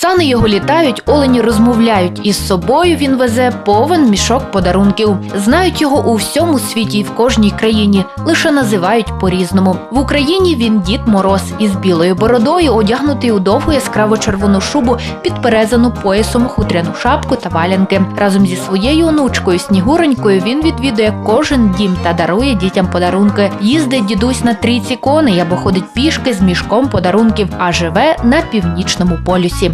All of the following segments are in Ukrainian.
Сани його літають, олені розмовляють, і з собою він везе повен мішок подарунків. Знають його у всьому світі і в кожній країні, лише називають по-різному. В Україні він Дід Мороз із білою бородою, одягнутий у довгу яскраво червону шубу, підперезану поясом, хутряну шапку та валянки. Разом зі своєю онучкою Снігуронькою він відвідує кожен дім та дарує дітям подарунки. Їздить дідусь на трійці коней або ходить пішки з мішком подарунків, а живе на північному полюсі.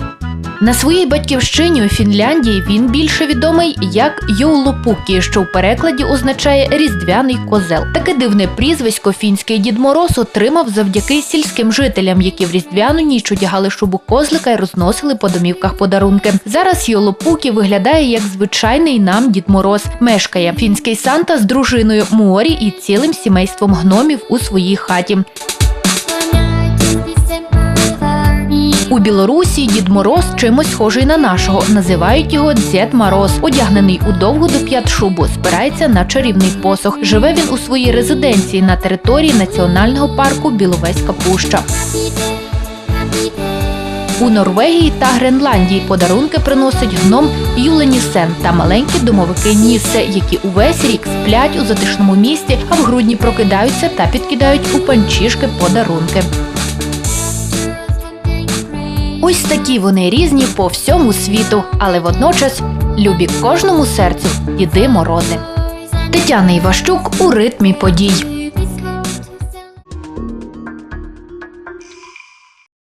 На своїй батьківщині у Фінляндії він більше відомий як Йоулопукі, що в перекладі означає різдвяний козел. Таке дивне прізвисько фінський дід Мороз отримав завдяки сільським жителям, які в різдвяну ніч одягали шубу козлика і розносили по домівках подарунки. Зараз Йолопукі виглядає як звичайний нам дід Мороз. Мешкає фінський Санта з дружиною Муорі і цілим сімейством гномів у своїй хаті. У Білорусі Дід Мороз чимось схожий на нашого. Називають його Дід Мороз. Одягнений у довгу до п'ят шубу, спирається на чарівний посох. Живе він у своїй резиденції на території національного парку Біловеська Пуща. У Норвегії та Гренландії подарунки приносить гном Юленісен та маленькі домовики Нісе, які увесь рік сплять у затишному місці, а в грудні прокидаються та підкидають у панчішки подарунки. Ось такі вони різні по всьому світу, але водночас любі кожному серцю іди морози. Тетяна Іващук у ритмі подій.